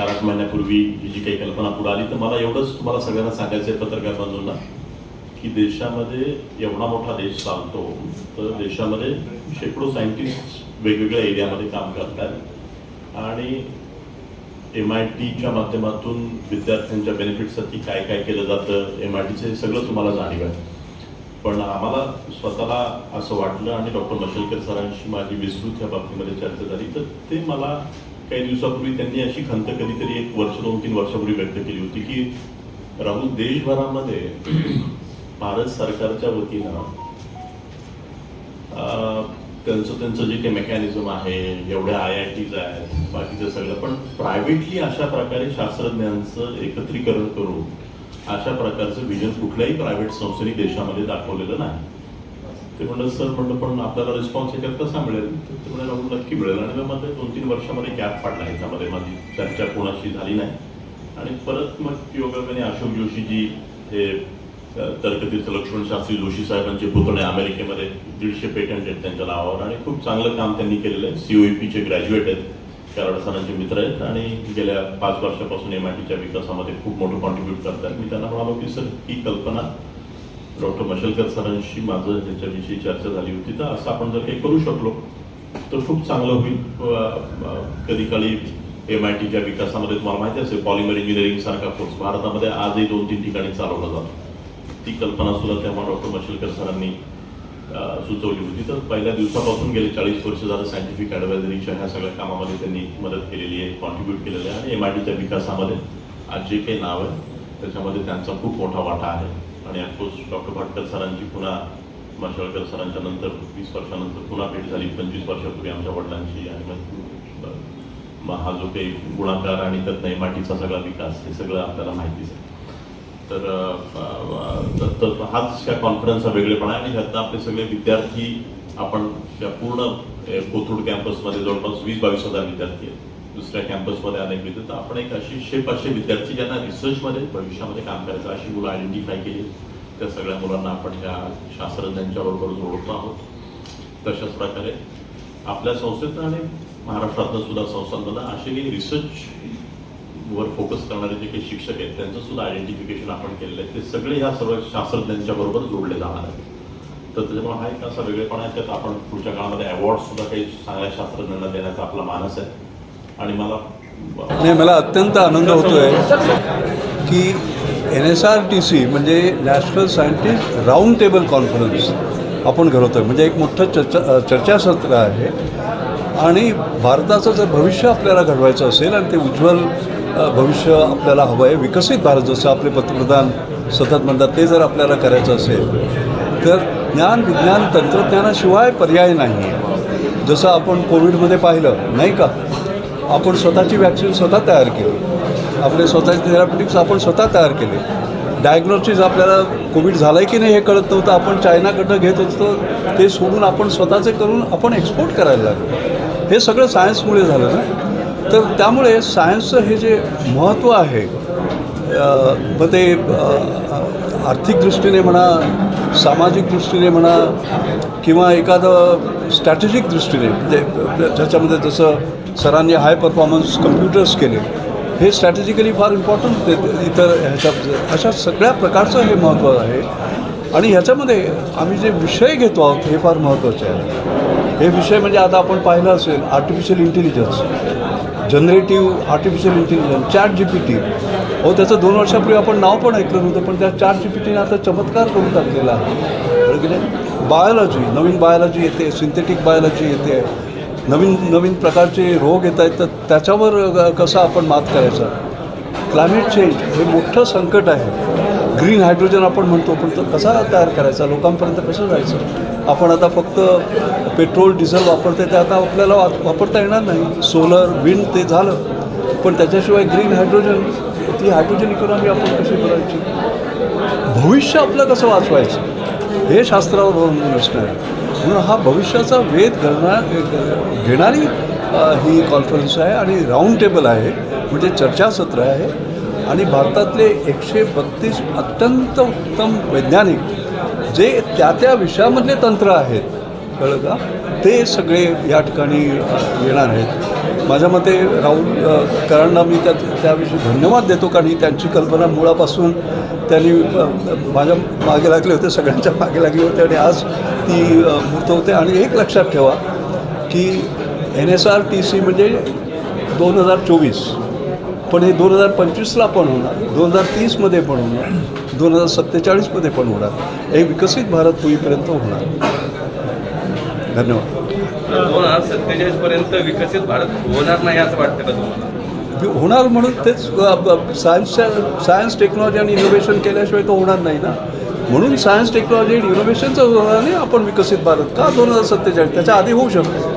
चार आठ महिन्यापूर्वी ही जी काही कल्पना पुढे आली तर मला एवढंच तुम्हाला सगळ्यांना सांगायचं आहे पत्रकार बंधूंना की देशामध्ये एवढा मोठा देश चालतो तर देशामध्ये शेकडो सायंटिस्ट वेगवेगळ्या एरियामध्ये काम करतात. आणि एम आय टीच्या माध्यमातून विद्यार्थ्यांच्या बेनिफिटसाठी काय काय केलं जातं एम आय टीचं हे सगळं तुम्हाला जाणीव आहे. पण आम्हाला स्वतःला असं वाटलं आणि डॉक्टर मशेलकर सरांशी माझी विस्तृत या बाबतीमध्ये चर्चा झाली तर ते मला काही दिवसापूर्वी त्यांनी अशी खंत कधीतरी एक वर्ष दोन तीन वर्षापूर्वी व्यक्त केली होती की राहुल देशभरामध्ये भारत सरकारच्या वतीनं अं, त्यांचं त्यांचं जे काही मेकॅनिझम आहे एवढ्या आय आय टीज आहेत बाकीचं सगळं पण प्रायव्हेटली अशा प्रकारे शास्त्रज्ञांचं एकत्रीकरण करून अशा प्रकारचं विजन कुठल्याही प्रायव्हेट संस्थेने देशामध्ये दाखवलेलं नाही. ते म्हणलं सर म्हणलं पण आपल्याला रिस्पॉन्स याच्यात कसा मिळेल? ते म्हणाले "राहुल, नक्की मिळेल. आणि मग मध्ये दोन तीन वर्षामध्ये गॅप पाडला ह्याच्यामध्ये माझी चर्चा कोणाशी झाली नाही. आणि परत मग योगाने अशोक जोशीजी हे तर्कतीर्थ लक्ष्मण शास्त्री जोशी साहेबांचे पुतणे अमेरिकेमध्ये दीडशे पेटंट आहेत त्यांच्या नावावर. आणि खूप चांगलं काम त्यांनी केलेलं आहे. सीओईपीचे ग्रॅज्युएट आहेत कराड सरांचे मित्र आहेत. आणि गेल्या पाच वर्षापासून एम आय टीच्या विकासामध्ये खूप मोठं कॉन्ट्रीब्यूट करतात मी त्यांना म्हणालो की सर ही कल्पना डॉक्टर मशेलकर सरांशी माझं ह्याच्याविषयी चर्चा झाली होती तर असं आपण जर काही करू शकलो तर खूप चांगलं होईल. कधी काळी एम आय टीच्या विकासामध्ये तुम्हाला माहिती असेल पॉलिमर इंजिनिअरिंग सारखा कोर्स भारतामध्ये आजही दोन तीन ठिकाणी चालवला जातो. ती कल्पना सुद्धा तेव्हा डॉक्टर मशेलकर सरांनी सुचवली होती. तर पहिल्या दिवसापासून गेले चाळीस वर्ष झालं सायंटिफिक ॲडवायझरीच्या ह्या सगळ्या कामामध्ये त्यांनी मदत केलेली आहे कॉन्ट्रीब्यूट केलेलं आहे. आणि एम आय टीच्या विकासामध्ये आज जे काही नाव आहे त्याच्यामध्ये त्यांचा खूप मोठा वाटा आहे. आणि अफकोर्स डॉक्टर भाटकर सरांची पुन्हा मशाळकर सरांच्या नंतर वीस वर्षानंतर पुन्हा भेट झाली. पंचवीस वर्षापूर्वी आमच्या वडिलांची आणि मग हा जो काही गुणाकार आणि त्यात नाही आय सगळा विकास हे सगळं आपल्याला माहितीच आहे. तर तर- हाच या कॉन्फरन्सचा वेगळेपणा आहे आणि ह्यातनं आपले सगळे विद्यार्थी आपण त्या पूर्ण कोथरूड कॅम्पसमध्ये जवळपास वीस बावीस हजार विद्यार्थी आहेत. दुसऱ्या कॅम्पसमध्ये अनेक विद्यार्थी तर आपण एक अशी शे पाचशे विद्यार्थी ज्यांना रिसर्चमध्ये भविष्यामध्ये काम करायचं अशी मुलं आयडेंटिफाय केली. त्या सगळ्या मुलांना आपण ह्या शास्त्रज्ञांच्या बरोबर जोडतो आहोत. तशाच प्रकारे आपल्या संस्थेतनं आणि महाराष्ट्रातनं सुद्धा संस्थांमधनं असे काही रिसर्च वर फोकस करणारे जे काही शिक्षक आहेत त्यांचं सुद्धा आयडेंटिफिकेशन आपण केलेलं आहे. ते सगळे ह्या सर्व शास्त्रज्ञांच्या बरोबर जोडले जाणार आहेत. तर त्याच्यामुळे हा एक असा वेगळेपणा आहे त्यात आपण पुढच्या काळामध्ये अवॉर्ड सुद्धा काही चांगल्या शास्त्रज्ञांना देण्याचा आपला मानस आहे. आणि मला नाही मला अत्यंत आनंद म्हणजे होतो आहे की N S R T C म्हणजे national scientist round table conference आपण घडवतो आहे म्हणजे एक मोठं चर्चा चर्चासत्र आहे. आणि भारताचं जर भविष्य आपल्याला घडवायचं असेल आणि ते उज्ज्वल भविष्य आपल्याला हवं आहे विकसित भारत जसं आपले पंतप्रधान सतत म्हणतात ते जर आपल्याला करायचं असेल तर ज्ञान विज्ञान तंत्रज्ञानाशिवाय पर्याय नाही आहे जसं आपण कोविडमध्ये पाहिलं नाही का? आपण स्वतःची वॅक्सिन स्वतः तयार केली. आपले स्वतःचे थेरापिटिक्स आपण स्वतः तयार केले. डायग्नोसिस आपल्याला कोविड झालं आहे की नाही हे कळत नव्हतं. आपण चायनाकडनं घेत होतो. ते सोडून आपण स्वतःचे करून आपण एक्सपोर्ट करायला लागलो. हे सगळं सायन्समुळे झालं ना? तर त्यामुळे सायन्सचं हे जे महत्त्व आहे मग ते आर्थिक दृष्टीने म्हणा सामाजिक दृष्टीने म्हणा किंवा एखादं स्ट्रॅटेजिक दृष्टीने म्हणजे, म्हणजे ज्याच्यामध्ये जसं सरांनी हाय परफॉर्मन्स कम्प्युटर्स केले हे स्ट्रॅटेजिकली फार इम्पॉर्टंट होते इतर ह्याच्या अशा सगळ्या प्रकारचं हे महत्त्व आहे. आणि ह्याच्यामध्ये आम्ही जे विषय घेतो आहोत हे फार महत्त्वाचे आहे. हे विषय म्हणजे आता आपण पाहिलं असेल artificial intelligence generative artificial intelligence chat G P T हो त्याचं दोन वर्षापूर्वी आपण नाव पण ऐकलं नव्हतं पण त्या चार जी आता चमत्कार करून टाकलेला आहे. की नाही? बायोलॉजी नवीन बायोलॉजी येते सिंथेटिक बायोलॉजी येते. नवीन नवीन प्रकारचे रोग येत आहेत तर त्याच्यावर कसा कसं आपण मात करायचं? क्लायमेट चेंज हे मोठं संकट आहे. ग्रीन हायड्रोजन आपण म्हणतो पण तो कसा तयार करायचा? लोकांपर्यंत कसं जायचं? आपण आता फक्त पेट्रोल डिझेल वापरते ते आता आपल्याला वापरता येणार नाही. सोलर विंड ते झालं. पण त्याच्याशिवाय ग्रीन हायड्रोजन ती हायड्रोजन इकॉनॉमी आपण कशी करायची भविष्य आपलं कसं वाचवायचं? हे शास्त्रावर अवलंबून असणार म्हणून हा भविष्याचा वेध घडणार घेणारी ही कॉन्फरन्स आहे आणि राऊंड टेबल आहे म्हणजे चर्चासत्र आहे. आणि भारतातले एकशे बत्तीस अत्यंत उत्तम वैज्ञानिक जे त्या त्या विषयामधले तंत्र आहेत कळलं का? ते सगळे या ठिकाणी येणार आहेत. माझ्या मते राहुल करांना मी त्या त्याविषयी धन्यवाद देतो कारण ही त्यांची कल्पना मुळापासून त्यांनी माझ्या मागे लागले होते सगळ्यांच्या मागे लागले होते आणि आज ती मूर्त होते. आणि एक लक्षात ठेवा की N S R T C म्हणजे दोन हजार चोवीस पण हे दोन हजार पंचवीसला पण होणार दोन हजार तीसमध्ये पण होणार दोन हजार सत्तेचाळीसमध्ये पण होणार एक विकसित भारत होईपर्यंत होणार. धन्यवाद. दोन हजार सत्तेचाळीस पर्यंत विकसित भारत होणार नाही असं वाटतं का तुम्हाला? होणार म्हणून तेच सायन्सच्या सायन्स टेक्नॉलॉजी आणि इनोव्हेशन केल्याशिवाय तो होणार नाही ना. म्हणून सायन्स टेक्नॉलॉजी आणि इनोव्हेशनचं होणार नाही आपण विकसित भारत. का दोन हजार सत्तेचाळीस? त्याच्या आधी होऊ शकतो.